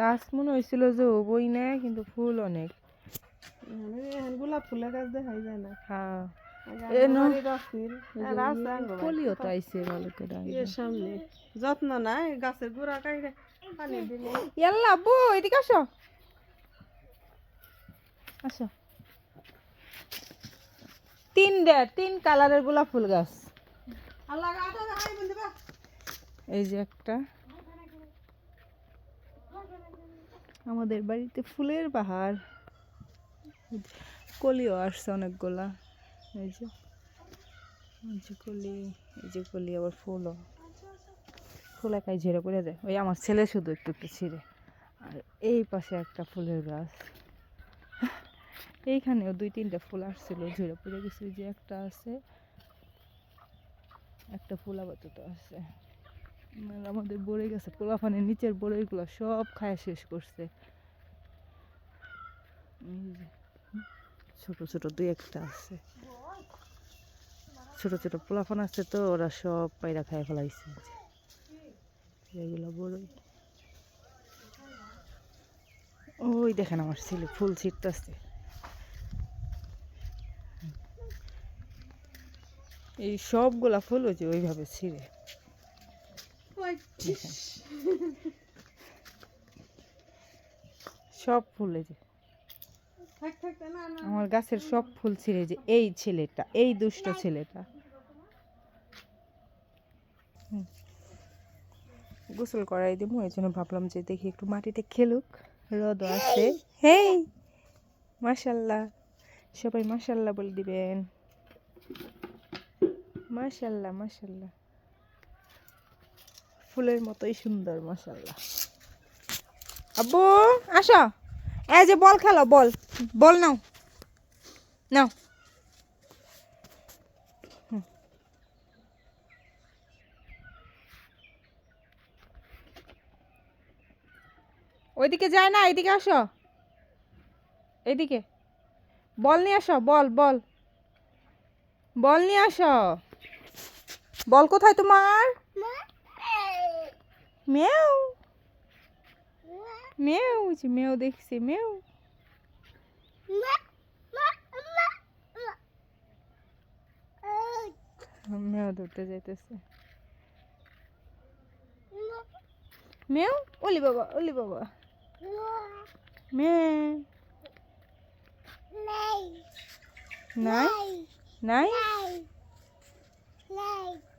গাছ মনে হয়েছিল যে হবই না কিন্তু ফুল অনেক। গোলাপ ফুলের গাছ দেখাই যায় না। হ্যাঁ। সামনে যত্ন নাই গাছের গোড়া কাইরে পানি দিলে। ইয়াল্লা আব্বু এদিকে আসো। আসো। তিন ডে তিন কালারের গোলাপ ফুল গাছ। আল্লাহ এই যে একটা। আমাদের বাড়িতে ফুলের বাহার কলিও আসছে অনেকগুলা। এই যে কলি, এই যে কলি, আবার ফুলও। ফুল একাই ঝেড়ে পড়ে যায়। ওই আমার ছেলে শুধু একটু একটু ছিঁড়ে। আর এই পাশে একটা ফুলের গাছ। এইখানেও দুই তিনটা ফুল আসছিল, ঝেড়ে পড়ে গেছে। যে একটা আছে, একটা ফুল আপাতত আছে। আর আমাদের বড়ে গেছে পোলাফানের নিচের বড়ইগুলো সব খায় শেষ করছে। ছোট ছোট দুই একটা আছে। ছোট ছোট পোলাফান আছে তো, ওরা সব পায়রা খায় ফেলাইছে। এগুলো বড়ই। ওই দেখেন আমার ছেলে ফুল ছিটতেছে। এই সবগুলা ফুল ওই যে ওইভাবে ছিঁড়ে। সব ফুল যে। আমার গাছের সব ফুল ছিঁড়ে যে এই ছেলেটা এই দুষ্ট ছেলেটা। গোসল করাই দিব এই জন্য ভাবলাম যে দেখি একটু মাটিতে খেলুক রোদ আছে। হেই! মাশাল্লাহ সবাই মাশাল্লাহ বলে দিবেন। মাশাল্লাহ মাশাল্লাহ। ফুলের মতোই সুন্দর মাশাল্লাহ আব্বু, আসো। এই যে বল খেলো, বল। বল নাও। নাও। ওইদিকে যায় না, এদিকে আসো। এদিকে। বল নিয়ে আসো, বল বল। বল নিয়ে আসো। বল কোথায় তোমার? Meu! Meu, de meu, tem que ser meu. Meu Deus, tá desaitação. Tá meu? Olha, babá, olha, babá. Meu. Nice. Nice. Nice. Nice.